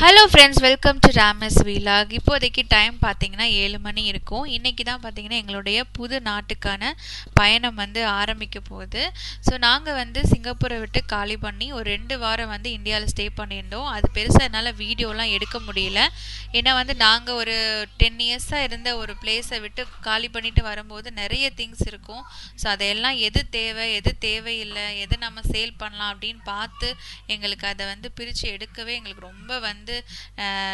Hello friends welcome to Rama's vlog இப்போதைக்கு time பார்த்தீங்கன்னா ஏழு மணி இருக்கும். இன்றைக்கி தான் பார்த்தீங்கன்னா எங்களுடைய புது நாட்டுக்கான பயணம் வந்து ஆரம்பிக்க போகுது. ஸோ நாங்கள் வந்து சிங்கப்பூரை விட்டு காலி பண்ணி ஒரு ரெண்டு வாரம் வந்து இந்தியாவில் ஸ்டே பண்ணியிருந்தோம். அது பெருசாக என்னால் வீடியோலாம் எடுக்க முடியல. ஏன்னா வந்து நாங்கள் ஒரு டென் இயர்ஸாக இருந்த ஒரு பிளேஸை விட்டு காலி பண்ணிட்டு வரும்போது நிறைய திங்ஸ் இருக்கும். ஸோ அதையெல்லாம் எது தேவை எது தேவையில்லை எது நம்ம சேல் பண்ணலாம் அப்படின்னு பார்த்து எங்களுக்கு அதை வந்து பிரித்து எடுக்கவே எங்களுக்கு ரொம்ப வந்து வந்து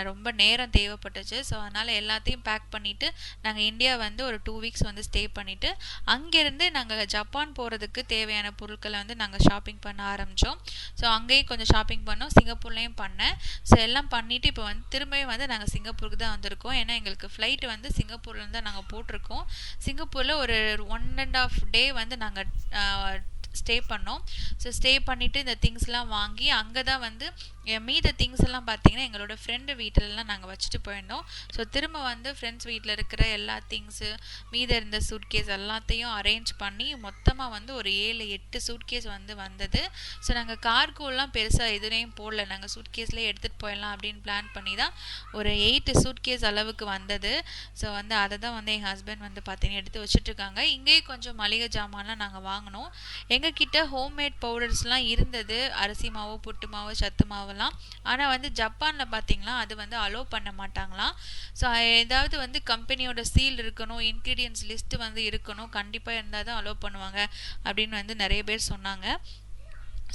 ரொம்ப நேரம் தேவைப்பட்டுச்சு. ஸோ அதனால் எல்லாத்தையும் பேக் பண்ணிவிட்டு நாங்கள் இந்தியா வந்து ஒரு டூ வீக்ஸ் வந்து ஸ்டே பண்ணிவிட்டு அங்கேருந்து நாங்கள் ஜப்பான் போகிறதுக்கு தேவையான பொருட்களை வந்து நாங்கள் ஷாப்பிங் பண்ண ஆரம்பித்தோம் ஸோ அங்கேயும் கொஞ்சம் ஷாப்பிங் பண்ணோம் சிங்கப்பூர்லேயும் பண்ணேன். ஸோ எல்லாம் பண்ணிவிட்டு இப்போ வந்து திரும்பியும் வந்து நாங்கள் சிங்கப்பூருக்கு தான் வந்திருக்கோம். ஏன்னா எங்களுக்கு ஃப்ளைட் வந்து சிங்கப்பூர்லேருந்து தான் நாங்கள் போட்டிருக்கோம். சிங்கப்பூரில் ஒரு ஒன் அண்ட் ஆஃப் டே வந்து நாங்கள் ஸ்டே பண்ணோம். ஸோ ஸ்டே பண்ணிவிட்டு இந்த திங்ஸ்லாம் வாங்கி அங்கே தான் வந்து என் மீத திங்ஸ் எல்லாம் பார்த்தீங்கன்னா எங்களோட ஃப்ரெண்டு வீட்டிலலாம் நாங்கள் வச்சுட்டு போயிருந்தோம். ஸோ திரும்ப வந்து ஃப்ரெண்ட்ஸ் வீட்டில் இருக்கிற எல்லா திங்ஸு மீத இருந்த சூட்கேஸ் எல்லாத்தையும் அரேஞ்ச் பண்ணி மொத்தமாக வந்து ஒரு ஏழு எட்டு சூட்கேஸ் வந்து வந்தது. ஸோ நாங்கள் கார்கோலாம் பெருசாக எதுலேயும் போடல. நாங்கள் சூட்கேஸ்லேயே எடுத்துகிட்டு போயிடலாம் அப்படின்னு பிளான் பண்ணி தான் ஒரு எயிட் சூட்கேஸ் அளவுக்கு வந்தது. ஸோ வந்து அதை தான் வந்து எங்கள் ஹஸ்பண்ட் வந்து பார்த்தீங்கன்னா எடுத்து வச்சுட்ருக்காங்க இங்கேயும் கொஞ்சம் மளிகை ஜாமான்லாம் நாங்கள் வாங்கினோம். எங்ககிட்ட ஹோம்மேட் பவுடர்ஸ்லாம் இருந்தது. அரிசி மாவு புட்டு மாவு சத்து மாவுலாம். ஆனால் வந்து ஜப்பானில் பார்த்தீங்களா அது வந்து அலோவ் பண்ண மாட்டாங்களாம். ஸோ ஏதாவது வந்து கம்பெனியோட சீல் இருக்கணும் இன்க்ரீடியன்ஸ் லிஸ்ட்டு வந்து இருக்கணும் கண்டிப்பாக இருந்தால் தான் அலோவ் பண்ணுவாங்க அப்படின்னு வந்து நிறைய பேர் சொன்னாங்க.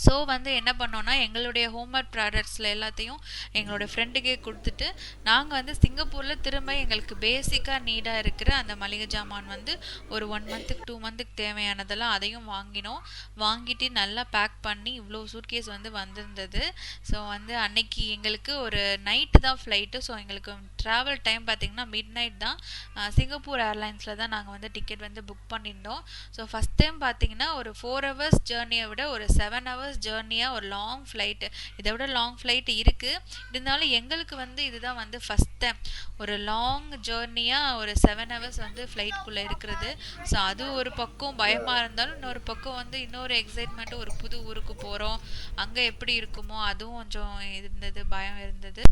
ஸோ வந்து என்ன பண்ணோன்னா எங்களுடைய ஹோம்ஒர்க் ப்ராடக்ட்ஸில் எல்லாத்தையும் எங்களுடைய ஃப்ரெண்டுக்கே கொடுத்துட்டு நாங்கள் வந்து சிங்கப்பூரில் திரும்ப எங்களுக்கு பேசிக்காக நீடாக இருக்கிற அந்த மளிகை ஜாமான் வந்து ஒரு ஒன் மந்த்துக்கு டூ மந்த்துக்கு தேவையானதெல்லாம் அதையும் வாங்கினோம். வாங்கிட்டு நல்லா பேக் பண்ணி இவ்வளோ சூட்கேஸ் வந்து வந்திருந்தது. ஸோ வந்து அன்னைக்கு எங்களுக்கு ஒரு நைட்டு தான் ஃப்ளைட்டு ஸோ எங்களுக்கு ட்ராவல் டைம் பார்த்திங்கன்னா மிட் நைட் தான் சிங்கப்பூர் ஏர்லைன்ஸில் தான் நாங்கள் வந்து டிக்கெட் வந்து புக் பண்ணியிருந்தோம். ஸோ ஃபஸ்ட் டைம் பார்த்திங்கன்னா ஒரு ஃபோர் ஹவர்ஸ் ஜேர்னியை விட ஒரு செவன் ஹவர்ஸ் ஜேர்னியாக ஒரு லாங் ஃப்ளைட்டு இதை விட லாங் ஃப்ளைட் இருக்குது இருந்தாலும் எங்களுக்கு வந்து இதுதான் வந்து ஃபஸ்ட் டைம் ஒரு லாங் ஜேர்னியாக ஒரு செவன் ஹவர்ஸ் வந்து ஃப்ளைட்குள்ளே இருக்கிறது. ஸோ அது ஒரு பக்கம் பயமாக இருந்தாலும் இன்னொரு பக்கம் வந்து இன்னொரு எக்ஸைட்மெண்ட்டு ஒரு புது ஊருக்கு போகிறோம் அங்கே எப்படி இருக்குமோ அதுவும் கொஞ்சம் இருந்தது பயம் இருந்தது.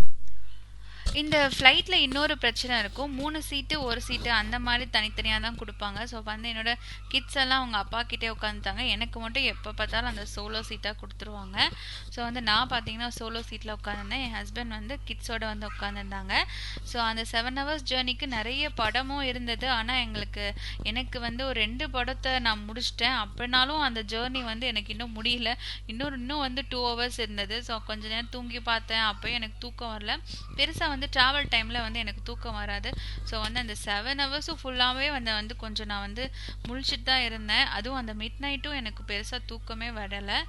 இந்த ஃப்ளைட்டில் இன்னொரு பிரச்சனை இருக்கும். மூணு சீட்டு ஒரு சீட்டு அந்த மாதிரி தனித்தனியாக தான் கொடுப்பாங்க. ஸோ வந்து என்னோட கிட்ஸ் எல்லாம் அவங்க அப்பா கிட்டே உட்காந்துட்டாங்க. எனக்கு மட்டும் எப்போ பார்த்தாலும் அந்த சோலோ சீட்டாக கொடுத்துருவாங்க. ஸோ வந்து நான் பார்த்தீங்கன்னா சோலோ சீட்டில் உட்காந்துருந்தேன். என் ஹஸ்பண்ட் வந்து கிட்ஸோட வந்து உட்காந்துருந்தாங்க. ஸோ அந்த செவன் ஹவர்ஸ் ஜேர்னிக்கு நிறைய படமும் இருந்தது. ஆனால் எங்களுக்கு எனக்கு வந்து ஒரு ரெண்டு படத்தை நான் முடிச்சிட்டேன். அப்படின்னாலும் அந்த ஜேர்னி வந்து எனக்கு இன்னும் முடியல. இன்னொரு இன்னும் வந்து டூ ஹவர்ஸ் இருந்தது. ஸோ கொஞ்ச நேரம் தூங்கி பார்த்தேன். அப்போயும் எனக்கு தூக்கம் வரல. பெருசாக வந்து ட்ராவல் டைமில் வந்து எனக்கு தூக்கம் வராது. ஸோ வந்து அந்த செவன் ஹவர்ஸும் ஃபுல்லாகவே வந்து வந்து கொஞ்சம் நான் வந்து முழிச்சிட்டு தான் இருந்தேன். அதுவும் அந்த மிட் நைட்டும் எனக்கு பெருசாக தூக்கமே வரலை.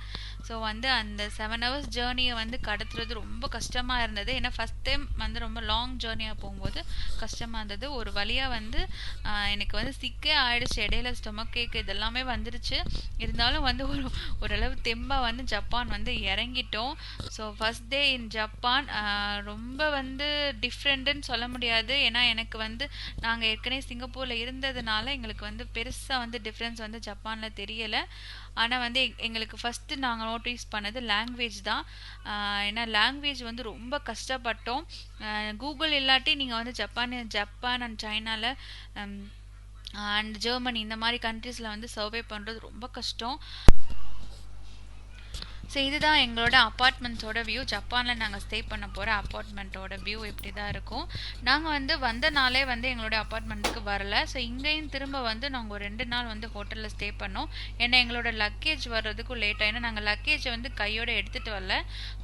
ஸோ வந்து அந்த செவன் ஹவர்ஸ் ஜேர்னியை வந்து கடத்துறது ரொம்ப கஷ்டமாக இருந்தது. ஏன்னா ஃபஸ்ட் டைம் வந்து ரொம்ப லாங் ஜேர்னியாக போகும்போது கஷ்டமாக இருந்தது. ஒரு வழியாக வந்து எனக்கு வந்து சிக்கே ஆயிடுச்சு. இடையில ஸ்டொமக் கேக் இதெல்லாமே வந்துருச்சு. இருந்தாலும் வந்து ஒரு ஓரளவு தெம்பாக வந்து ஜப்பான் வந்து இறங்கிட்டோம். So first day in Japan ரொம்ப வந்து டிஃப்ரெண்ட்டுன்னு சொல்ல முடியாது. ஏன்னா எனக்கு வந்து நாங்கள் ஏற்கனவே சிங்கப்பூரில் இருந்ததுனால எங்களுக்கு வந்து பெருசாக வந்து டிஃப்ரென்ஸ் வந்து ஜப்பானில் தெரியலை. ஆனால் வந்து எங்- எங்களுக்கு ஃபஸ்ட்டு நாங்கள் நோட்டீஸ் பண்ணது லாங்குவேஜ் தான். ஏன்னா லாங்குவேஜ் வந்து ரொம்ப கஷ்டப்பட்டோம். கூகுள் இல்லாட்டி நீங்கள் வந்து ஜப்பான் ஜப்பான் அண்ட் சைனாவில் அண்ட் ஜெர்மனி இந்த மாதிரி கண்ட்ரீஸில் வந்து சர்வே பண்ணுறது ரொம்ப கஷ்டம். ஸோ இதுதான் எங்களோட அப்பார்ட்மெண்ட்ஸோட வியூ ஜப்பானில் நாங்கள் ஸ்டே பண்ண போகிற அப்பார்ட்மெண்ட்டோட வியூ இப்படி தான் இருக்கும். நாங்கள் வந்து வந்த நாளே வந்து எங்களோட அப்பார்ட்மெண்ட்டுக்கு வரல. ஸோ இங்கேயும் திரும்ப வந்து நாங்கள் ஒரு ரெண்டு நாள் வந்து ஹோட்டலில் ஸ்டே பண்ணோம். ஏன்னா எங்களோட லக்கேஜ் வர்றதுக்கும் லேட் ஆயினா நாங்கள் லக்கேஜை வந்து கையோட எடுத்துகிட்டு வரல.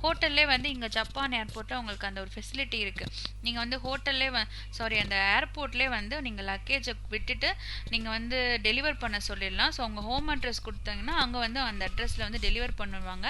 ஹோட்டல்லே வந்து இங்கே ஜப்பான் ஏர்போர்ட்டில் உங்களுக்கு அந்த ஒரு ஃபெசிலிட்டி இருக்குது நீங்கள் வந்து ஹோட்டல்லே வ சாரி அந்த ஏர்போர்ட்லேயே வந்து நீங்கள் லக்கேஜை விட்டுட்டு நீங்கள் வந்து டெலிவர் பண்ண சொல்லிடலாம். ஸோ உங்கள் ஹோம் அட்ரஸ் கொடுத்தாங்கன்னா அங்கே வந்து அந்த அட்ரஸில் வந்து டெலிவர் பண்ணுவாங்க.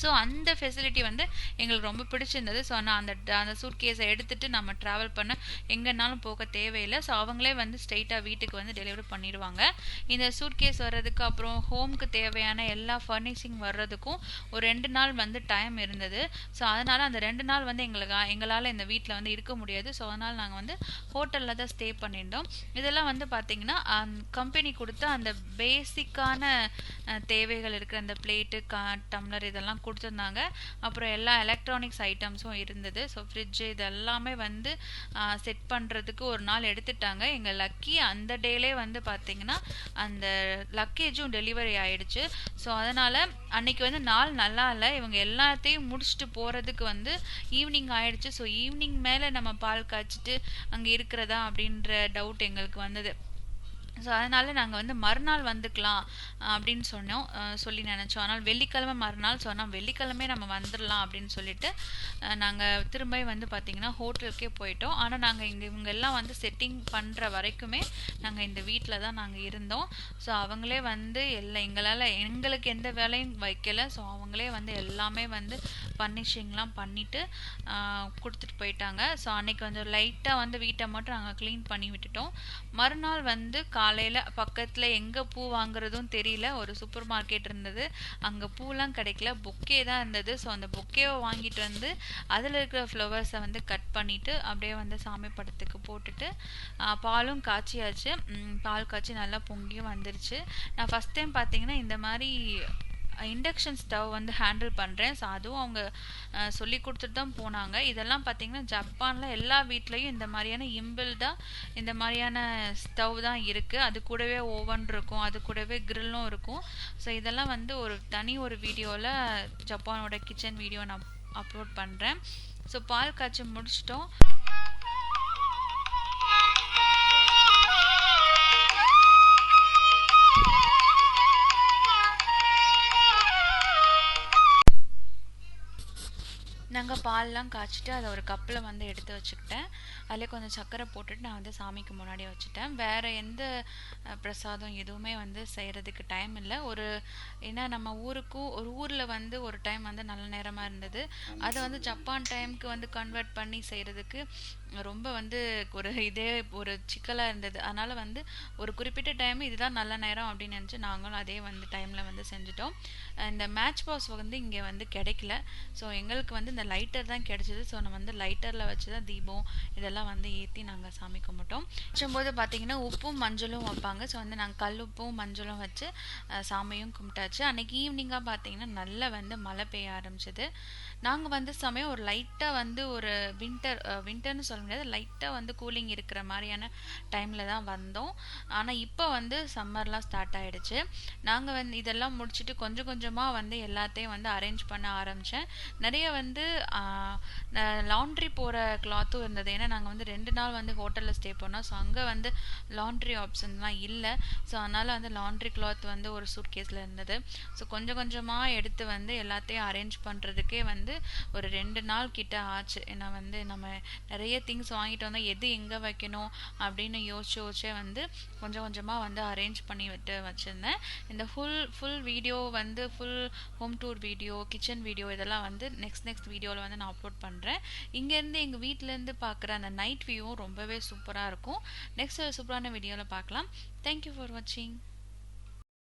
ஸோ அந்த ஃபெசிலிட்டி வந்து எங்களுக்கு ரொம்ப பிடிச்சிருந்தது. ஸோ நான் அந்த அந்த சூட்கேஸை எடுத்துகிட்டு நம்ம ட்ராவல் பண்ண எங்கேனாலும் போக தேவையில்லை. ஸோ அவங்களே வந்து ஸ்ட்ரெயிட்டாக வீட்டுக்கு வந்து டெலிவரி பண்ணிடுவாங்க. இந்த சூட்கேஸ் வர்றதுக்கு அப்புறம் ஹோம்க்கு தேவையான எல்லா ஃபர்னிஷிங் வர்றதுக்கும் ஒரு ரெண்டு நாள் வந்து டைம் இருந்தது. ஸோ அதனால் அந்த ரெண்டு நாள் வந்து எங்களுக்கு எங்களால் இந்த வீட்டில் வந்து இருக்க முடியாது. ஸோ அதனால் நாங்கள் வந்து ஹோட்டலில் தான் ஸ்டே பண்ணியிருந்தோம். இதெல்லாம் வந்து பார்த்திங்கன்னா கம்பெனி கொடுத்த அந்த பேசிக்கான தேவைகள் இருக்கிற அந்த பிளேட்டு கா டம்ளர் இதெல்லாம் கொடுத்துருந்தாங்க. அப்புறம் எல்லா எலக்ட்ரானிக்ஸ் ஐட்டம்ஸும் இருந்தது. ஸோ ஃப்ரிட்ஜு இது எல்லாமே வந்து செட் பண்ணுறதுக்கு ஒரு நாள் எடுத்துட்டாங்க. எங்கள் லக்கி அந்த டேலே வந்து பார்த்திங்கன்னா அந்த லக்கேஜும் டெலிவரி ஆகிடுச்சு ஸோ அதனால் அன்னைக்கு வந்து நாள் நல்லா இல்லை. இவங்க எல்லாத்தையும் முடிச்சுட்டு போகிறதுக்கு வந்து ஈவினிங் ஆயிடுச்சு. ஸோ ஈவினிங் மேலே நம்ம பால் காய்ச்சிட்டு அங்கே இருக்கிறதா அப்படின்ற டவுட் எங்களுக்கு வந்தது. ஸோ அதனால் நாங்கள் வந்து மறுநாள் வந்துக்கலாம் அப்படின்னு சொன்னோம். சொல்லி நினச்சோம். ஆனால் வெள்ளிக்கிழமை மறுநாள் சொன்னால் வெள்ளிக்கிழமை நம்ம வந்துடலாம் அப்படின்னு சொல்லிட்டு நாங்கள் திரும்ப வந்து பார்த்திங்கன்னா ஹோட்டலுக்கே போயிட்டோம். ஆனால் நாங்கள் இங்கே இவங்க எல்லாம் வந்து செட்டிங் பண்ணுற வரைக்குமே நாங்கள் இந்த வீட்டில் தான் நாங்கள் இருந்தோம். ஸோ அவங்களே வந்து எல்லாம் எங்களால் எங்களுக்கு எந்த வேலையும் வைக்கலை. ஸோ அவங்களே வந்து எல்லாமே வந்து பர்னிஷிங்லாம் பண்ணிவிட்டு கொடுத்துட்டு போயிட்டாங்க. ஸோ அன்னைக்கு வந்து லைட்டாக வந்து வீட்டை மட்டும் நாங்கள் க்ளீன் பண்ணி விட்டுட்டோம். மறுநாள் வந்து கா காலையில் பக்கத்தில் எங்கே பூ வாங்குறதும் தெரியல. ஒரு சூப்பர் மார்க்கெட் இருந்தது. அங்கே பூலாம் கிடைக்கல. பொக்கே தான் இருந்தது. ஸோ அந்த பொக்கேவை வாங்கிட்டு வந்து அதில் இருக்கிற ஃப்ளவர்ஸை வந்து கட் பண்ணிவிட்டு அப்படியே வந்து சாமி படத்துக்கு போட்டுட்டு பாலும் காய்ச்சியாச்சு. பால் காய்ச்சி நல்லா பொங்கியும் வந்துருச்சு. நான் ஃபஸ்ட் டைம் பார்த்தீங்கன்னா இந்த மாதிரி இண்டக்ஷன் ஸ்டவ் வந்து ஹேண்டில் பண்ணுறேன் ஸோ அதுவும் அவங்க சொல்லி கொடுத்துட்டு தான் போனாங்க. இதெல்லாம் பார்த்திங்கன்னா ஜப்பானில் எல்லா வீட்லேயும் இந்த மாதிரியான இம்பில்டாக இந்த மாதிரியான ஸ்டவ் தான் இருக்குது அது கூடவே ஓவன் இருக்கும். அது கூடவே கிரில்லும் இருக்கும். ஸோ இதெல்லாம் வந்து ஒரு தனி ஒரு வீடியோவில் ஜப்பானோட கிச்சன் வீடியோ நான் அப்லோட் பண்ணுறேன் ஸோ பால் காய்ச்சி முடிச்சிட்டோம். பால்லாம் காய்ச்சிட்டு அதை ஒரு கப்பில் வந்து எடுத்து வச்சுக்கிட்டேன். அதில் கொஞ்சம் சர்க்கரை போட்டுட்டு நான் வந்து சாமிக்கு முன்னாடி வச்சுட்டேன். வேறு எந்த பிரசாதம் எதுவுமே வந்து செய்கிறதுக்கு டைம் இல்லை. ஒரு ஏன்னா நம்ம ஊருக்கும் ஒரு ஊரில் வந்து ஒரு டைம் வந்து நல்ல நேரமாக இருந்தது. அதை வந்து ஜப்பான் டைமுக்கு வந்து கன்வெர்ட் பண்ணி செய்கிறதுக்கு ரொம்ப வந்து ஒரு இதே ஒரு சிக்கலாக இருந்தது. அதனால் வந்து ஒரு குறிப்பிட்ட டைம் இதுதான் நல்ல நேரம் அப்படின்னு நினச்சி நாங்களும் அதே வந்து டைமில் வந்து செஞ்சுட்டோம். இந்த மேட்ச் பாக்ஸ் வந்து இங்கே வந்து கிடைக்கல. ஸோ எங்களுக்கு வந்து இந்த லைட்டர் தான் கிடைச்சிது. ஸோ நம்ம வந்து லைட்டரில் வச்சு தான் தீபம் இதெல்லாம் வந்து ஏற்றி நாங்கள் சாமி கும்பிட்டோம். வச்சும்போது பார்த்தீங்கன்னா உப்பும் மஞ்சளும் வைப்பாங்க. ஸோ வந்து நாங்கள் கல் உப்பும் மஞ்சளும் வச்சு சாமியும் கும்பிட்டாச்சு. அன்னைக்கு ஈவினிங்காக பார்த்தீங்கன்னா நல்லா வந்து மழை பெய்ய ஆரம்பிச்சது. நாங்கள் வந்து சமயம் ஒரு லைட்டாக வந்து ஒரு வின்டர் வின்டர்னு சொல்ல முடியாது. லைட்டாக வந்து கூலிங் இருக்கிற மாதிரியான டைமில் தான் வந்தோம். ஆனால் இப்போ வந்து சம்மர்லாம் ஸ்டார்ட் ஆகிடுச்சு நாங்கள் வந்து இதெல்லாம் முடிச்சுட்டு கொஞ்சம் கொஞ்சமாக வந்து எல்லாத்தையும் வந்து அரேஞ்ச் பண்ண ஆரம்பித்தேன் நிறைய வந்து லாண்ட்ரி போகிற கிளாத்தும் இருந்தது. ஏன்னா நாங்கள் வந்து ரெண்டு நாள் வந்து ஹோட்டலில் ஸ்டே பண்ணோம். ஸோ அங்கே வந்து லாண்ட்ரி ஆப்ஷன்லாம் இல்லை. ஸோ அதனால் வந்து லாண்ட்ரி கிளாத் வந்து ஒரு சூட் கேஸில் இருந்தது. ஸோ கொஞ்சம் கொஞ்சமாக எடுத்து வந்து எல்லாத்தையும் அரேஞ்ச் பண்ணுறதுக்கே வந்து ஒரு ரெண்டு நாள் கிட்ட ஆச்சு. ஏன்னா வந்து நம்ம நிறைய திங்ஸ் வாங்கிட்டு வந்தால் எது எங்கே வைக்கணும் அப்படின்னு யோசிச்சு யோசிச்சே வந்து கொஞ்சம் கொஞ்சமாக வந்து அரேஞ்ச் பண்ணி விட்டு வச்சுருந்தேன். இந்த ஃபுல் ஃபுல் வீடியோ வந்து full home tour video kitchen video இதெல்லாம் வந்து நெக்ஸ்ட் நெக்ஸ்ட் வீடியோவில் வந்து நான் அப்லோட் பண்ணுறேன் இங்கேருந்து எங்கள் வீட்டிலேருந்து பார்க்குற அந்த நைட் வியூவும் ரொம்பவே சூப்பராக இருக்கும். நெக்ஸ்ட் சூப்பரான வீடியோவில் பார்க்கலாம். தேங்க்யூ ஃபார் வாட்சிங்